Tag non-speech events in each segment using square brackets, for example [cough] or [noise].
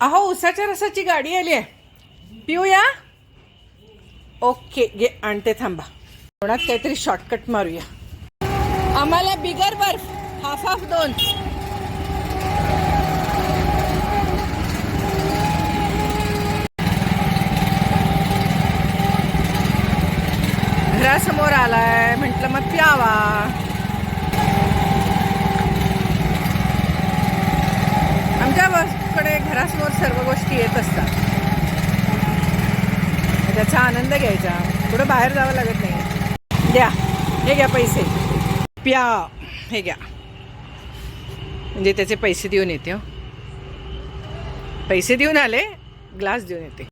अहो उसाच्या रसाची गाडी आली आहे. पिऊया? ओके घे आणते थांबा. कोणात काहीतरी शॉर्टकट मारूया. आम्हाला बिगर बर्फ हाफ हाफ दोन. घरासमोर आलाय म्हटलं मग प्यावा. घरासमोर सर्व गोष्टी येत असतात. त्याचा आनंद घ्यायचा. कुठं बाहेर जावं लागत नाही. द्या. हे घ्या पैसे. प्या. हे घ्या. म्हणजे त्याचे पैसे देऊन येते हो. पैसे देऊन आले ग्लास देऊन येते.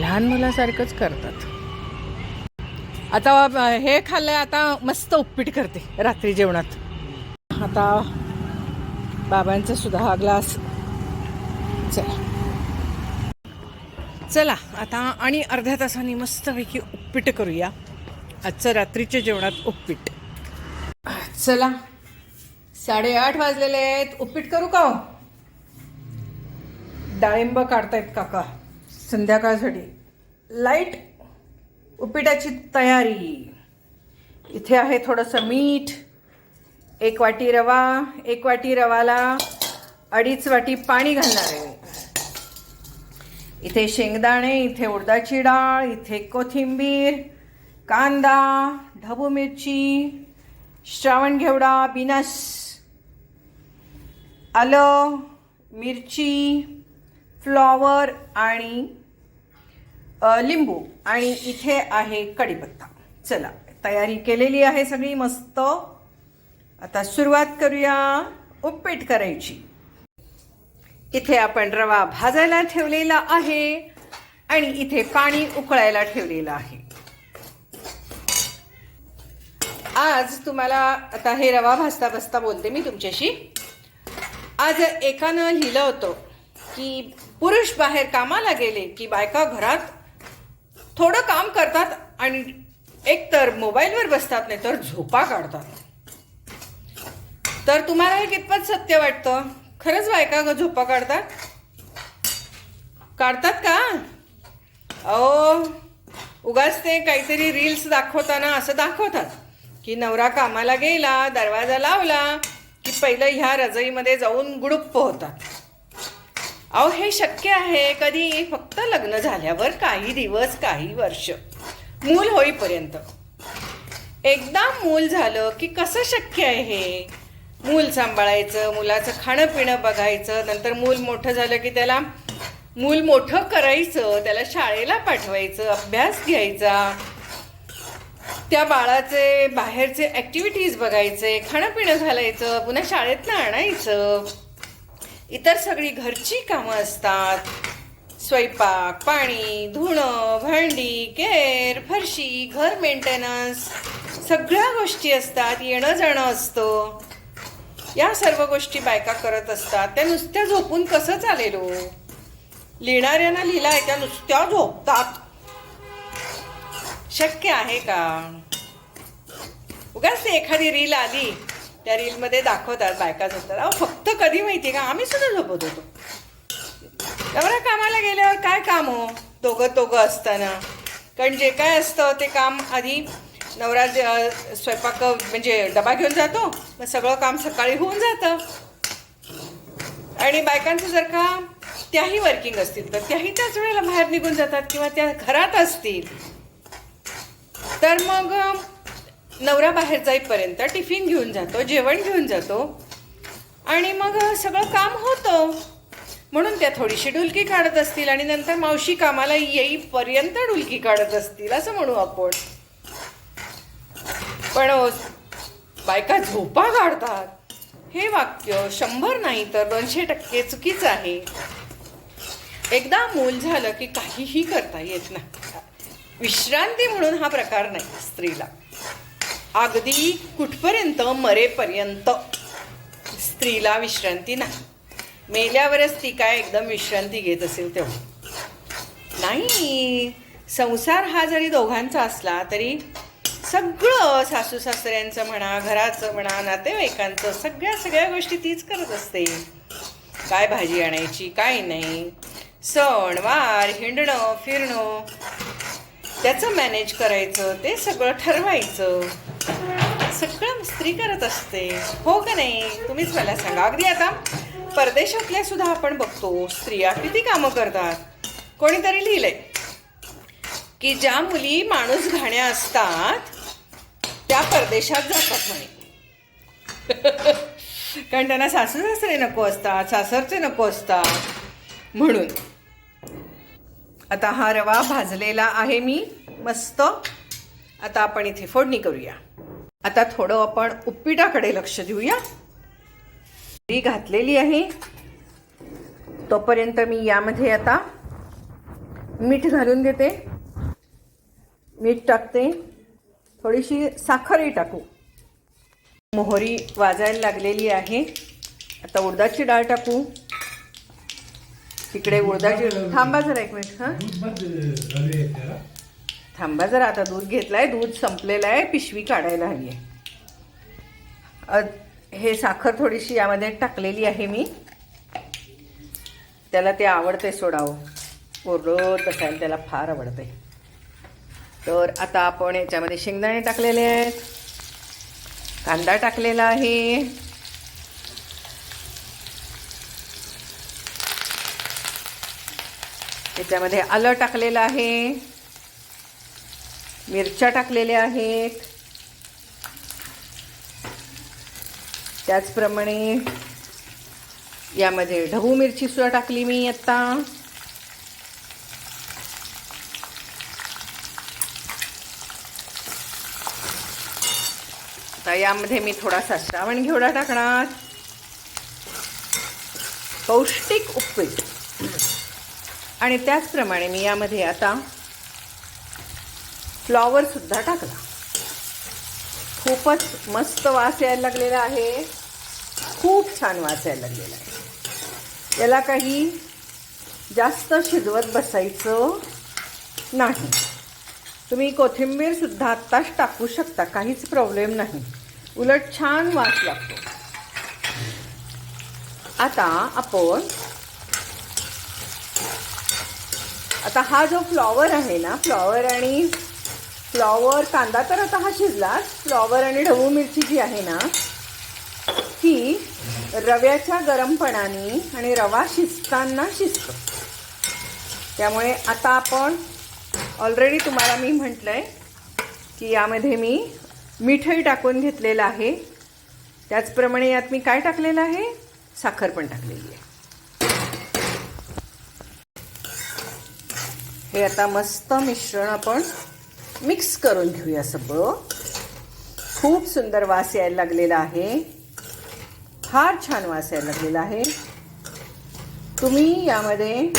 लहान मुलासारखंच करतात. आता हे खाल्लं आता मस्त उपपीट करते रात्री जेवणात. आता बाबांचा सुद्धा हा ग्लास चला. चला आता आणि अर्ध्या तासाने मस्तपैकी उपपीट करूया. आजचं रात्रीच्या जेवणात उपपीट चला साडेआठ वाजलेले आहेत. उपपीट करू का हो? डाळिंब काढतायत काका संध्याकाळसाठी. लाइट उपीटाची तयारी. इथे आहे थोडंसं मीठ एक वाटी रवा एक वाटी रवाला अडीच वाटी पाणी घालणार आहे इथे शेंगदाणे इथे उडदाची डाळ इथे कोथिंबीर कांदा ढबू मिरची श्रावण घेवडा बिनस आलं मिरची फ्लॉवर आणि लिंबू. आणि इथे आहे कढीपत्ता. चला तयारी केलेली आहे सगळी मस्त. आता सुरुवात करूया उपीट करायची. इथे आपण रवा भाजायला ठेवलेला आहे आणि इथे पाणी उकळायला ठेवलेलं आहे. आज तुम्हाला आता हे रवा भाजता भाजता बोलते मी तुमच्याशी. आज एकानं लिहिलं होतं की पुरुष बाहेर कामाला गेले की बायका घरात थोडं काम करतात आणि एकतर मोबाईलवर बसतात नाही तर झोपा काढतात. तर तुम्हाला हे कितपत सत्य वाटतं? खरंच बायका ग झोपा काढतात? काढतात का? अहो उगाच ते काहीतरी रील्स दाखवताना असं दाखवतात की नवरा कामाला गेला दरवाजा लावला की पहिलं ह्या रजईमध्ये जाऊन गुडुप्प होतात अहो हे शक्य आहे कधी? फक्त लग्न झाल्यावर काही दिवस काही वर्ष. मूल होईपर्यंत. एकदा मूल झालं की कसं शक्य आहे हे? मूल सांभाळायचं मुलाचं खाणं पिणं बघायचं नंतर मूल मोठं झालं की त्याला मूल मोठं करायचं त्याला शाळेला पाठवायचं अभ्यास घ्यायचा. त्या बाळाचे बाहेरचे ॲक्टिव्हिटीज बघायचे खाणं पिणं घालायचं पुन्हा शाळेतनं आणायचं. इतर सगळी घरची कामं असतात. स्वयंपाक पाणी धुणं भांडी केअर फरशी घर मेंटेनन्स सगळ्या गोष्टी असतात येणं जाणं असतं. या सर्व गोष्टी बायका करत असतात. त्या नुसत्या झोपून कसं चालेल हो? लिहिणाऱ्यांना लिहिलाय त्या नुसत्या झोपतात. शक्य आहे का? उगाच ते एखादी रील आली त्या रीलमध्ये दाखवतात बायका झोपतात. अहो फक्त कधी माहिती का? आम्ही सुद्धा झोपत होतो. एवढ्या कामाला गेल्यावर काय काम हो? दोघं दोघं असताना. कारण जे काय असतं ते काम आधी नवरा स्वयंपाक म्हणजे डबा घेऊन जातो. मग सगळं काम सकाळी होऊन जातं. आणि बायकांचं जर का त्याही वर्किंग असतील तर त्याही त्याच वेळेला बाहेर निघून जातात किंवा त्या घरात असतील. तर मग नवरा बाहेर जाईपर्यंत टिफिन घेऊन जातो जेवण घेऊन जातो. आणि मग सगळं काम होतं. म्हणून त्या थोडीशी डुलकी काढत असतील आणि नंतर मावशी कामाला येईपर्यंत डुलकी काढत असतील असं म्हणू आपण. पण बायका झोपा काढतात. हे वाक्य शंभर नाही तर दोनशे टक्के चुकीचं आहे. एकदा मूल झालं की काहीही करता येत नाही. विश्रांती म्हणून हा प्रकार नाही स्त्रीला. अगदी कुठपर्यंत मरेपर्यंत स्त्रीला विश्रांती नाही. मेल्यावरच ती काय एकदम विश्रांती घेत असेल तेव्हा. नाही संसार हा जरी दोघांचा असला तरी सगळं सासू सासऱ्यांचं म्हणा घराचं म्हणा नातेवाईकांचं सगळ्या सगळ्या गोष्टी तीच करत असते. काय भाजी आणायची काय नाही. सण वार हिंडणं फिरणं त्याचं मॅनेज करायचं ते सगळं ठरवायचं. सगळं स्त्री करत असते. हो का नाही? तुम्हीच मला सांगा. अगदी आता परदेशातल्या सुद्धा आपण बघतो स्त्रिया किती कामं करतात. कोणीतरी लिहिलंय की ज्या मुली माणूस घाण्या असतात त्या परदेशात जातात म्हणे. [laughs] कारण त्यांना सासू सासरे नको असतात सासरचे नको असतात म्हणून. आता हा रवा भाजलेला आहे मी मस्त. आता आपण इथे फोडणी करूया. आता थोडं आपण उपपिटाकडे लक्ष देऊया. ती घातलेली आहे. तोपर्यंत मी यामध्ये आता मीठ घालून देते. मीठ टाकते. थोडीशी साखरही टाकू. मोहरी वाजायला लागलेली आहे. आता उडदाची डाळ टाकू. तिकडे उडदाची थांबा जरा एक मिनिट हां? थांबा जरा आता दूध घेतलंय दूध संपलेलं आहे पिशवी काढायला हवी आहे. हे साखर थोडीशी यामध्ये टाकलेली आहे मी. त्याला ते आवडते सोडावं. ओरडत बसायला त्याला फार आवडते तर आता आपण याच्यामध्ये शेंगदाणे टाकलेले आहेत. कांदा टाकलेला आहे. याच्यामध्ये आलं टाकलेलं आहे. मिरच्या टाकलेल्या आहेत. त्याचप्रमाणे यामध्ये ढबू मिरची सुद्धा टाकली मी आत्ता यामध्ये मी थोडासा श्रावण घेवडा टाकणार. पौष्टिक उपीट. आणि त्याचप्रमाणे मी यामध्ये आता फ्लॉवर सुद्धा टाकला. खूपच मस्त वास यायला लागलेला आहे. खूप छान वास यायला लागलेला आहे. याला काही जास्त शिजवत बसायचं नाही. तुम्ही कोथिंबीर सुद्धा आत्ताच टाकू शकता. काहीच प्रॉब्लेम नाही. उलट छान वास लागतो. आता आपण आता हा जो फ्लॉवर आहे ना फ्लॉवर आणि फ्लॉवर कांदा तर आता हा शिजलाच. फ्लॉवर आणि ढवू मिरची जी आहे ना ती रव्याच्या गरमपणाने आणि रवा शिजताना शिजतो. त्यामुळे आता आपण ऑलरेडी तुम्हाला मी म्हटलंय की यामध्ये मी मीठही टाकून घेतलेलं आहे. त्याचप्रमाणे यात मी काय टाकलेलं आहे? साखर पण टाकलेली आहे. हे आता मस्त मिश्रण आपण मिक्स करून घेऊया सगळं. खूप सुंदर वास यायला लागलेला आहे. फार छान वास यायला लागलेला आहे. तुम्ही यामध्ये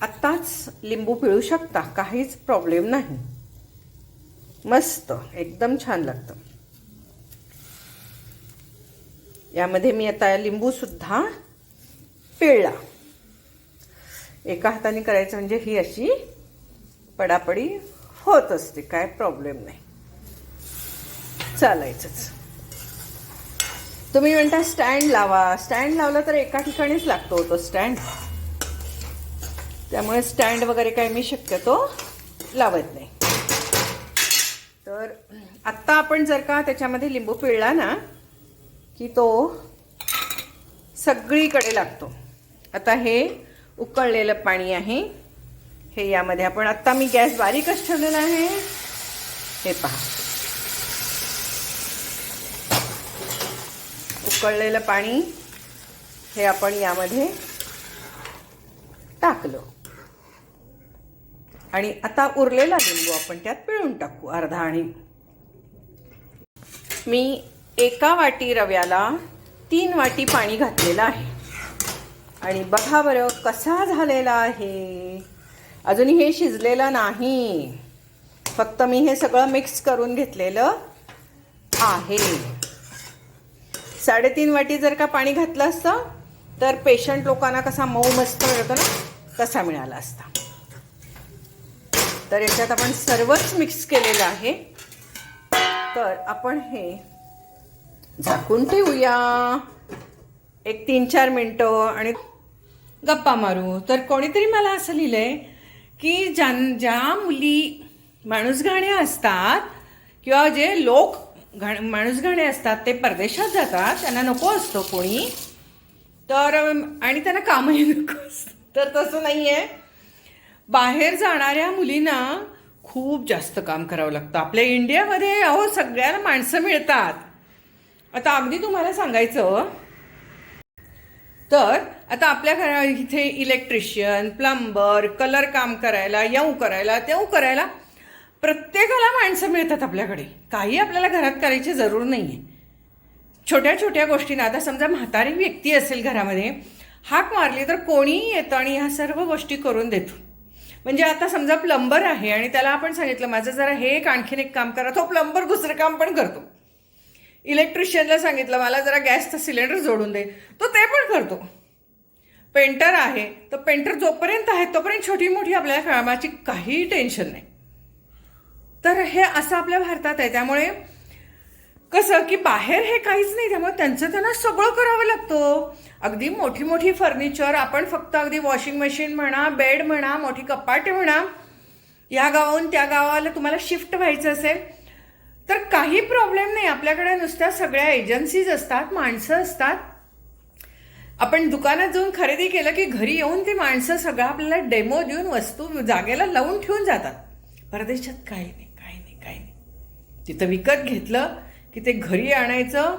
आत्ताच लिंबू पिळू शकता. काहीच प्रॉब्लेम नाही. मस्त एकदम छान लागतं. यामध्ये मी आता लिंबू सुद्धा पिळला. एका हाताने करायचं म्हणजे ही अशी पडापडी होत असते काय प्रॉब्लेम नाही. चालायचंच. तुम्ही म्हणता स्टँड लावा. स्टँड लावला तर एका ठिकाणीच लागतो होतो स्टँड. त्यामुळे स्टँड वगैरे काय मी शक्यतो लावत नाही. तर आत्ता आपण जर का त्याच्यामध्ये लिंबू पिळला ना की तो सगळीकडे लागतो. आता हे उकळलेलं पाणी आहे. हे यामध्ये आपण आत्ता मी गॅस बारीकच ठेवलेला आहे. हे पहा. उकळलेलं पाणी हे आपण यामध्ये टाकलं. आणि आता उरलेला लिंबू आपण त्यात पिळून टाकू अर्धा आणि मी एका वाटी रव्याला तीन वाटी पाणी घातलेलं आहे. आणि बघा बरं कसा झालेला आहे. अजून हे शिजलेलं नाही. फक्त मी हे सगळं मिक्स करून घेतलेलं आहे. साडेतीन वाटी जर का पाणी घातलं असतं तर पेशंट लोकांना कसा मऊ मस्त मिळतो ना तसा मिळाला असता. तर याच्यात आपण सर्वच मिक्स केलेलं आहे. तर आपण हे झाकून ठेवूया. एक तीन चार मिनटं आणि गप्पा मारू. तर कोणीतरी मला असं लिहिलं आहे की ज्या ज्या मुली माणूसगाणे असतात किंवा जे लोक घाण माणूसगाणे असतात ते परदेशात जातात त्यांना नको असतो कोणी. तर आणि त्यांना कामही नको असतं. तर तसं नाही आहे बाहेर जाणाऱ्या मुलींना खूप जास्त काम करावं लागतं. आपल्या इंडियामध्ये अहो सगळ्याला माणसं मिळतात. आता अगदी तुम्हाला सांगायचं तर आता आपल्या घरा इथे इलेक्ट्रिशियन प्लंबर कलर काम करायला येऊ करायला तेऊ करायला प्रत्येकाला माणसं मिळतात आपल्याकडे. काही आपल्याला घरात करायची जरूर नाही आहे छोट्या छोट्या गोष्टींना आता समजा म्हातारी व्यक्ती असेल घरामध्ये हाक मारली तर कोणीही येतं आणि ह्या सर्व गोष्टी करून देतो. म्हणजे आता समजा प्लंबर आहे आणि त्याला आपण सांगितलं माझं जरा हे एक आणखीन एक काम करा. तो प्लंबर दुसरं काम पण करतो. इलेक्ट्रिशियनला सांगितलं मला जरा गॅसचं सिलेंडर जोडून दे. तो ते पण करतो. पेंटर आहे तर पेंटर जोपर्यंत आहे तोपर्यंत छोटी मोठी आपल्या कामाची काही टेन्शन नाही. तर हे असं आपल्या भारतात आहे. त्यामुळे कसं की बाहेर हे काहीच नाही त्यामुळे त्यांचं त्यांना सगळं करावं लागतं. अगदी मोठी मोठी फर्निचर आपण फक्त अगदी वॉशिंग मशीन म्हणा बेड म्हणा मोठी कपाटे म्हणा या गावाहून त्या गावाला तुम्हाला शिफ्ट व्हायचं असेल तर काही प्रॉब्लेम नाही. आपल्याकडे नुसत्या सगळ्या एजन्सीज असतात माणसं असतात. आपण दुकानात जाऊन खरेदी केलं की घरी येऊन ती माणसं सगळं आपल्याला डेमो देऊन वस्तू जागेला लावून ठेवून जातात. परदेशात काही नाही काही नाही काही नाही. तिथं विकत घेतलं की ते घरी आणायचं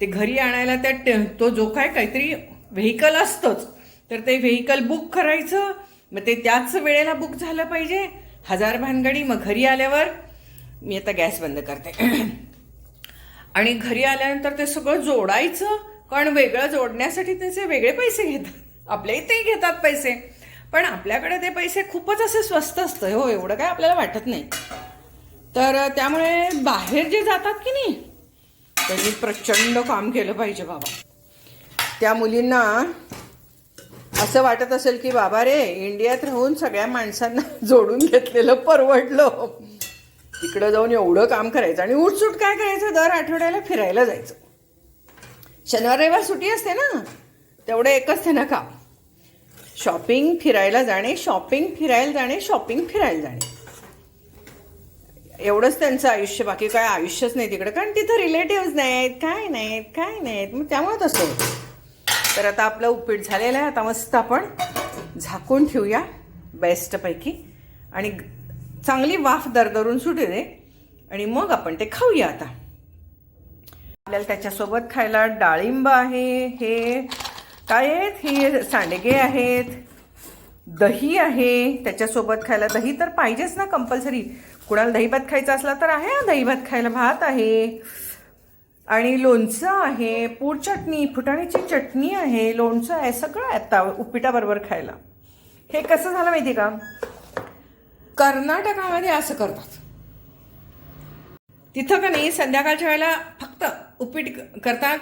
ते घरी आणायला त्या तो जो काय काहीतरी व्हेकल असतंच तर ते व्हेकल बुक करायचं मग ते त्याच वेळेला बुक झालं पाहिजे. हजार भानगडी मग घरी आल्यावर मी आता गॅस बंद करते. [clears throat] आणि घरी आल्यानंतर ते सगळं जोडायचं कारण वेगळं जोडण्यासाठी त्याचे वेगळे पैसे घेतात. आपल्या इथेही घेतात पैसे. पण आपल्याकडे ते पैसे खूपच असे स्वस्त असतं. हो एवढं काय आपल्याला वाटत नाही. तर त्यामुळे बाहेर जे जातात की नाही त्यांनी प्रचंड काम केलं पाहिजे बाबा. त्या मुलींना असं वाटत असेल की बाबा रे इंडियात राहून सगळ्या माणसांना [laughs] जोडून घेतलेलं परवडलं. तिकडं जाऊन एवढं काम करायचं आणि उठसूट काय करायचं? दर आठवड्याला फिरायला जायचं. शनिवार रविवार सुट्टी असते ना तेवढं एकच त्यांना काम. शॉपिंग फिरायला जाणे शॉपिंग फिरायला जाणे शॉपिंग फिरायला जाणे. एवढंच त्यांचं आयुष्य बाकी काय आयुष्यच नाही तिकडं. कारण तिथं रिलेटिव्ह नाहीत काय नाहीत काय नाहीत. मग त्यामुळे तसं तर आता आपलं उपीट झालेलं आहे. आता मस्त आपण झाकून ठेवूया बेस्टपैकी आणि चांगली वाफ दरदरून सुटू दे आणि मग आपण ते खाऊया आता. आपल्याला त्याच्यासोबत खायला डाळिंब आहे हे काय आहेत? हे सांडगे आहेत दही आहे. त्याच्यासोबत खायला दही तर पाहिजेच ना कंपल्सरी कुणाला दही भात खायचा असला तर आहे दहीभात दही भात खायला भात आहे. आणि लोणचं आहे पूड चटणी फुटाण्याची चटणी आहे लोणचं आहे सगळं आता उपिटाबरोबर खायला. हे कसं झालं माहिती का? कर्नाटकामध्ये असं करतात. तिथं का नाही संध्याकाळच्या वेळेला फक्त उपीट करतात.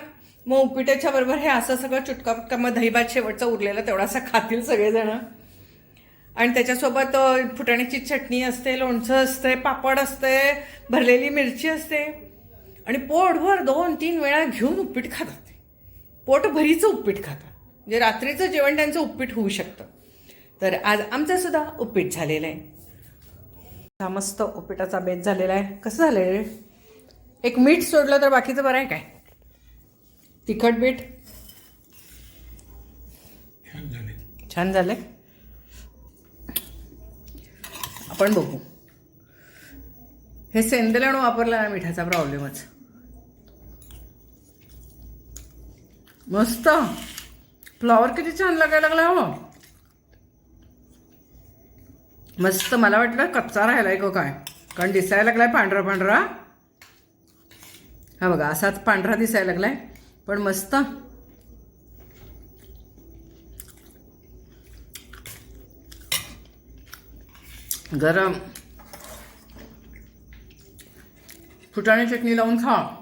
मग उपीटाच्या बरोबर हे असं सगळं चुटका पुटका मग दहीभात शेवटचा उरलेला तेवढासा खातील सगळेजण. आणि त्याच्यासोबत फुटाण्याची चटणी असते लोणचं असते पापड असते भरलेली मिरची असते. आणि पोटभर दोन तीन वेळा घेऊन उपीट खातात पोटभरीचं उपीट खातात. म्हणजे रात्रीचं जेवण त्यांचं उपीट होऊ शकतं. तर आज आमचं सुद्धा उपीट झालेलं आहे. हा मस्त उपीटाचा बेत झालेला आहे. कसं झालं रे? एक मीठ सोडलं तर बाकीचं बरं आहे काय? तिखट बीट? छान झाले छान झालंय? आपण बघू. हे सेंदलण वापरलं ना मिठाचा प्रॉब्लेमच मस्त. फ्लॉवर किती छान लागायला लागला हो. मस्त. मला वाटलं कच्चा राहिलाय का काय. कारण दिसायला लागलाय पांढरा पांढरा. हा बघा असाच पांढरा दिसायला लागलाय. पण मस्त. गरम. फुटाणे चटणी लावून खा.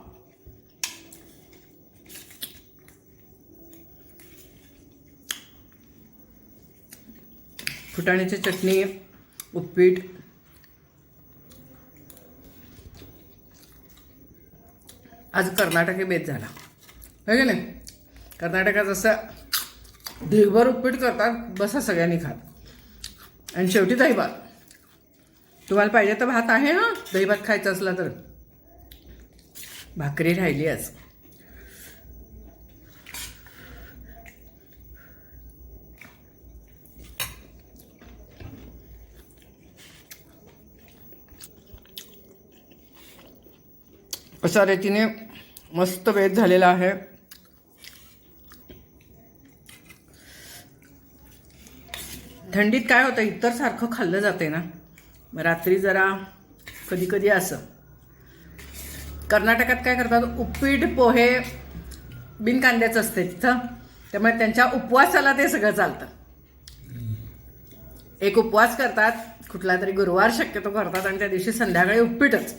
फुटाण्याची चटणी उपीट. आज कर्नाटकी बेत झाला. है की नाही? कर्नाटकात असं ढिगभर उपीट करतात बसा सगळ्यांनी खात. आणि शेवटी दहीभात. तुम्हाला पाहिजे तर भात आहे ना दहीभात खायचं असला तर. भाकरी राहिली आज. अशा रीतीने मस्त वेध झालेला आहे. थंडीत काय होतं? इतर सारखं खाल्लं जाते ना. मग रात्री जरा कधी कधी असं. कर्नाटकात काय करतात? उपीट पोहे बिन कांद्याचं असते तिथं. त्यामुळे त्यांच्या उपवासाला ते सगळं चालतं. एक उपवास करतात कुठला तरी गुरुवार शक्यतो करतात आणि त्या दिवशी संध्याकाळी उपीटच.